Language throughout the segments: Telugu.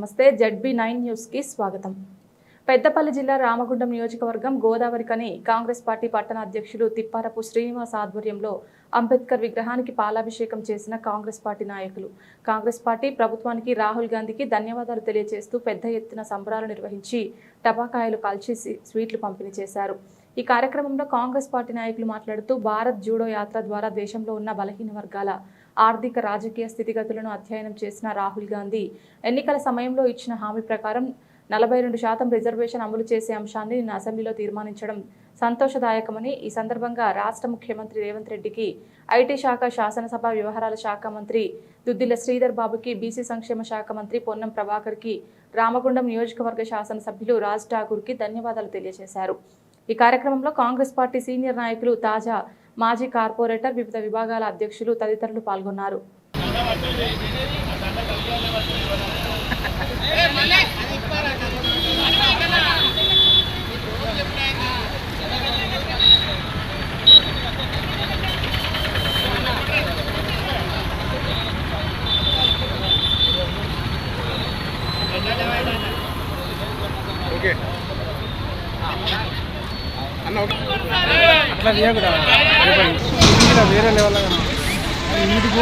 నమస్తే జడ్బీ నైన్ న్యూస్కి స్వాగతం. పెద్దపల్లి జిల్లా రామగుండం నియోజకవర్గం గోదావరికని కాంగ్రెస్ పార్టీ పట్టణ అధ్యక్షులు తిప్పారపు శ్రీనివాస్ ఆధ్వర్యంలో అంబేద్కర్ విగ్రహానికి పాలాభిషేకం చేసిన కాంగ్రెస్ పార్టీ నాయకులు. కాంగ్రెస్ పార్టీ ప్రభుత్వానికి రాహుల్ గాంధీకి ధన్యవాదాలు తెలియజేస్తూ పెద్ద ఎత్తున సంబరాలు నిర్వహించి టపాకాయలు కాల్చి స్వీట్లు పంపిణీ చేశారు. ఈ కార్యక్రమంలో కాంగ్రెస్ పార్టీ నాయకులు మాట్లాడుతూ భారత్ జూడో యాత్ర ద్వారా దేశంలో ఉన్న బలహీన వర్గాల ఆర్థిక రాజకీయ స్థితిగతులను అధ్యయనం చేసిన రాహుల్ గాంధీ ఎన్నికల సమయంలో ఇచ్చిన హామీ ప్రకారం నలభై రెండు శాతం రిజర్వేషన్ అమలు చేసే అంశాన్ని నిన్న అసెంబ్లీలో తీర్మానించడం సంతోషదాయకమని ఈ సందర్భంగా రాష్ట్ర ముఖ్యమంత్రి రేవంత్ రెడ్డికి ఐటీ శాఖ శాసనసభ వ్యవహారాల శాఖ మంత్రి దుద్దిల శ్రీధర్ బాబుకి బీసీ సంక్షేమ శాఖ మంత్రి పొన్నం ప్రభాకర్కి రామగుండం నియోజకవర్గ శాసనసభ్యులు రాజ్ ఠాకూర్కి ధన్యవాదాలు తెలియజేశారు. ఈ కార్యక్రమంలో కాంగ్రెస్ పార్టీ సీనియర్ నాయకులు తాజా మాజీ కార్పొరేటర్ వివిధ విభాగాల అధ్యక్షులు తదితరులు పాల్గొన్నారు. ఓకే. అట్లా ఇలా వేరే లెవెల్ వీటికి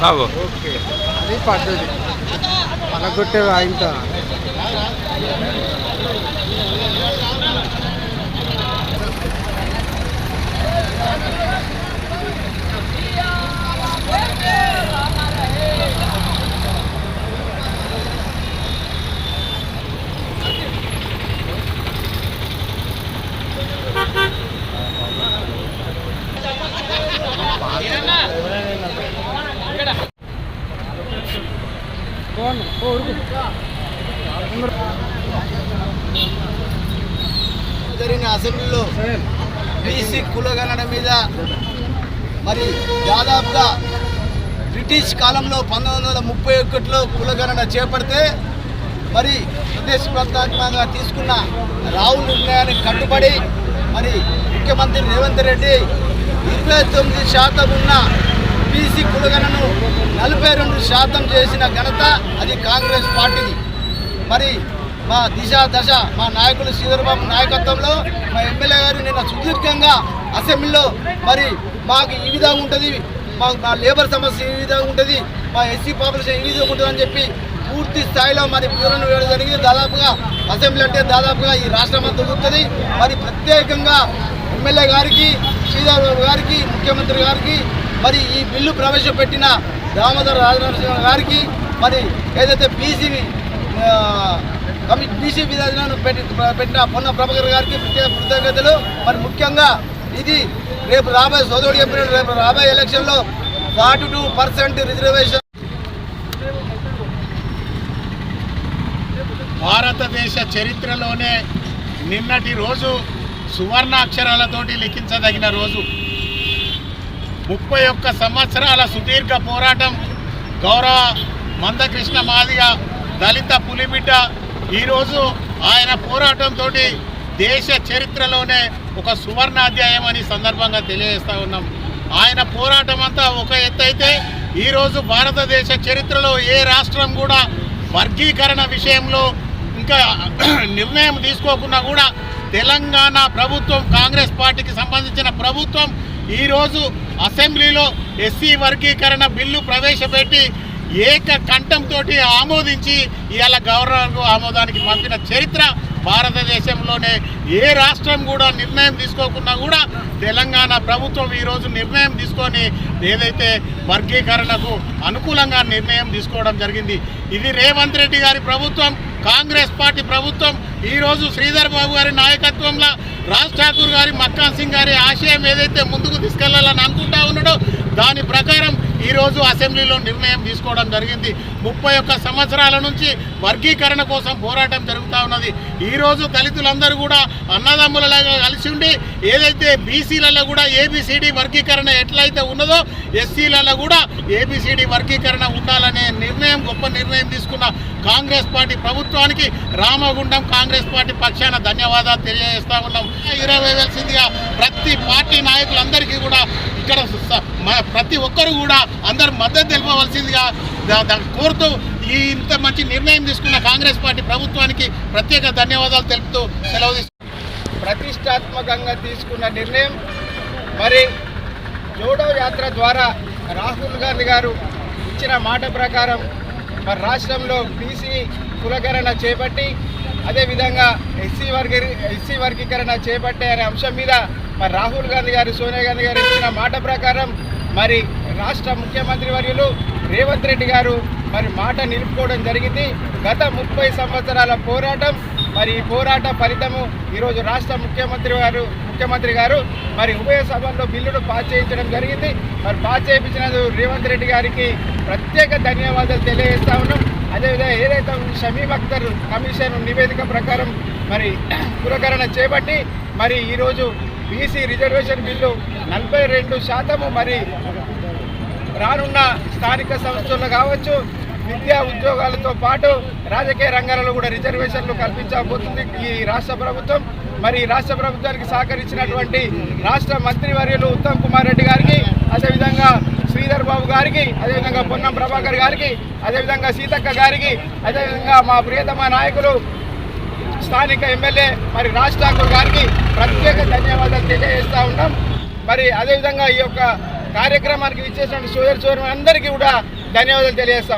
బాబు. ఓకే అది పద్ధతి. పలగొట్టే ఆయనతో జరిగిన అసెంబ్లీలో బీసీ కులగణన మీద మరి దాదాపుగా బ్రిటిష్ కాలంలో పంతొమ్మిది వందల ముప్పై ఒకటిలో కులగణన చేపడితే మరి ప్రదేశప్రత్యేకంగా తీసుకున్న రావు నిర్ణయానికి కట్టుబడి మరి ముఖ్యమంత్రి రేవంత్ రెడ్డి ఇరవై తొమ్మిది శాతం ఉన్న బీసీ కులగణను నలభై రెండు శాతం చేసిన ఘనత అది కాంగ్రెస్ పార్టీది. మరి మా దిశ దశ మా నాయకులు శ్రీధరబాబు నాయకత్వంలో మా ఎమ్మెల్యే గారు నిన్న సుదీర్ఘంగా అసెంబ్లీలో మరి మాకు ఈ విధంగా ఉంటుంది మా మా లేబర్ సమస్య ఈ విధంగా ఉంటుంది మా ఎస్సీ పాపులేషన్ ఈ విధంగా ఉంటుంది అని చెప్పి పూర్తి స్థాయిలో మరి వివరణ వేయడం జరిగింది. దాదాపుగా అసెంబ్లీ అంటే దాదాపుగా ఈ రాష్ట్రం అంతా దొరుకుతుంది మరి ప్రత్యేకంగా ఎమ్మెల్యే గారికి శ్రీధరబాబు గారికి ముఖ్యమంత్రి గారికి మరి ఈ బిల్లు ప్రవేశపెట్టిన దామోదర రాజనరసింహ గారికి మరి ఏదైతే బీసీ బీసీ విధానాన్ని పెట్టి పెట్టిన పొన్న ప్రభాకర్ గారికి ప్రత్యేక కృతజ్ఞతలు. మరి ముఖ్యంగా ఇది రేపు రాబోయే సోదరుడు చెప్పిన రేపు రాబోయే ఎలక్షన్లో ఫార్టీ టూ పర్సెంట్ రిజర్వేషన్. భారతదేశ చరిత్రలోనే నిన్నటి రోజు సువర్ణాక్షరాలతోటి లిఖించదగిన రోజు. ముప్పై ఒక్క సంవత్సరాల సుదీర్ఘ పోరాటం గౌరవ మందకృష్ణ మాదిగా దళిత పులిమిట. ఈరోజు ఆయన పోరాటంతో దేశ చరిత్రలోనే ఒక సువర్ణాధ్యాయం అని సందర్భంగా తెలియజేస్తూ ఉన్నాం. ఆయన పోరాటం అంతా ఒక ఎత్తు అయితే ఈరోజు భారతదేశ చరిత్రలో ఏ రాష్ట్రం కూడా వర్గీకరణ విషయంలో ఇంకా నిర్ణయం తీసుకోకుండా కూడా తెలంగాణ ప్రభుత్వం కాంగ్రెస్ పార్టీకి సంబంధించిన ప్రభుత్వం ఈరోజు అసెంబ్లీలో ఎస్సీ వర్గీకరణ బిల్లు ప్రవేశపెట్టి ఏక కంఠంతో ఆమోదించి ఇవాళ గవర్నర్కు ఆమోదానికి పంపిన చరిత్ర భారతదేశంలోనే ఏ రాష్ట్రం కూడా నిర్ణయం తీసుకోకుండా కూడా తెలంగాణ ప్రభుత్వం ఈరోజు నిర్ణయం తీసుకొని ఏదైతే వర్గీకరణకు అనుకూలంగా నిర్ణయం తీసుకోవడం జరిగింది. ఇది రేవంత్ రెడ్డి గారి ప్రభుత్వం కాంగ్రెస్ పార్టీ ప్రభుత్వం ఈరోజు శ్రీధర్ బాబు గారి నాయకత్వంలో రాజ్ ఠాకూర్ గారి మక్కాన్ సింగ్ గారి ఆశయం ఏదైతే ముందుకు తీసుకెళ్ళాలని అనుకుంటా ఉన్నాడో దాని ప్రకారం ఈరోజు అసెంబ్లీలో నిర్ణయం తీసుకోవడం జరిగింది. ముప్పై ఒక్క సంవత్సరాల నుంచి వర్గీకరణ కోసం పోరాటం జరుగుతూ ఉన్నది. ఈరోజు దళితులందరూ కూడా అన్నదమ్ములలాగా కలిసి ఉండి ఏదైతే బీసీలలో కూడా ఏబిసిడి వర్గీకరణ ఎట్లయితే ఉన్నదో ఎస్సీలలో కూడా ఏబిసిడి వర్గీకరణ ఉండాలనే నిర్ణయం గొప్ప నిర్ణయం తీసుకున్న కాంగ్రెస్ పార్టీ ప్రభుత్వానికి రామగుండం కాంగ్రెస్ పార్టీ పక్షాన ధన్యవాదాలు తెలియజేస్తా ఉన్నాం. ఇరవై వేలసిందిగా ప్రతి పార్టీ నాయకులందరికీ కూడా ఇక్కడ ప్రతి ఒక్కరు కూడా అందరు మద్దతు తెలుపవలసిందిగా కోరుతూ ఈ ఇంత మంచి నిర్ణయం తీసుకున్న కాంగ్రెస్ పార్టీ ప్రభుత్వానికి ప్రత్యేక ధన్యవాదాలు తెలుపుతూ సెలవు ప్రతిష్టాత్మకంగా తీసుకున్న నిర్ణయం. మరి జోడో యాత్ర ద్వారా రాహుల్ గాంధీ గారు ఇచ్చిన మాట ప్రకారం మరి రాష్ట్రంలో బీసీ కులకరణ చేపట్టి అదేవిధంగా ఎస్సీ వర్గ ఎస్సీ వర్గీకరణ చేపట్టే అనే అంశం మీద మరి రాహుల్ గాంధీ గారు సోనియా గాంధీ గారు ఇచ్చిన మాట ప్రకారం మరి రాష్ట్ర ముఖ్యమంత్రి వర్యులు రేవంత్ రెడ్డి గారు మరి మాట నిలుపుకోవడం జరిగింది. గత ముప్పై సంవత్సరాల పోరాటం మరి ఈ పోరాట ఫలితము ఈరోజు రాష్ట్ర ముఖ్యమంత్రి గారు ముఖ్యమంత్రి గారు మరి ఉభయ సభల్లో బిల్లును పాస్ చేయించడం జరిగింది. మరి పాస్ చేయించినందుకు రేవంత్ రెడ్డి గారికి ప్రత్యేక ధన్యవాదాలు తెలియజేస్తా ఉన్నాం. అదేవిధంగా ఏదైతే షమీమ్ అఖ్తర్ కమిషన్ నివేదిక ప్రకారం మరి పురకరణ చేపట్టి మరి ఈరోజు బీసీ రిజర్వేషన్ బిల్లు నలభై రెండు శాతము మరి రానున్న స్థానిక సంస్థల్లో కావచ్చు విద్యా ఉద్యోగాలతో పాటు రాజకీయ రంగాలలో కూడా రిజర్వేషన్లు కల్పించబోతుంది ఈ రాష్ట్ర ప్రభుత్వం. మరి రాష్ట్ర ప్రభుత్వానికి సహకరించినటువంటి రాష్ట్ర మంత్రివర్యులు ఉత్తమ్ కుమార్ రెడ్డి గారికి అదేవిధంగా శ్రీధర్ బాబు గారికి అదేవిధంగా పొన్నం ప్రభాకర్ గారికి అదేవిధంగా సీతక్క గారికి అదేవిధంగా మా ప్రియతమ నాయకులు స్థానిక ఎమ్మెల్యే మరి రాజ్ ఠాకూర్ గారికి ప్రత్యేక ధన్యవాదాలు తెలియజేస్తా ఉన్నాం. మరి అదేవిధంగా ఈ యొక్క కార్యక్రమానికి ఇచ్చేసిన సోదరు సోదరు అందరికీ కూడా ధన్యవాదాలు తెలియజేస్తాం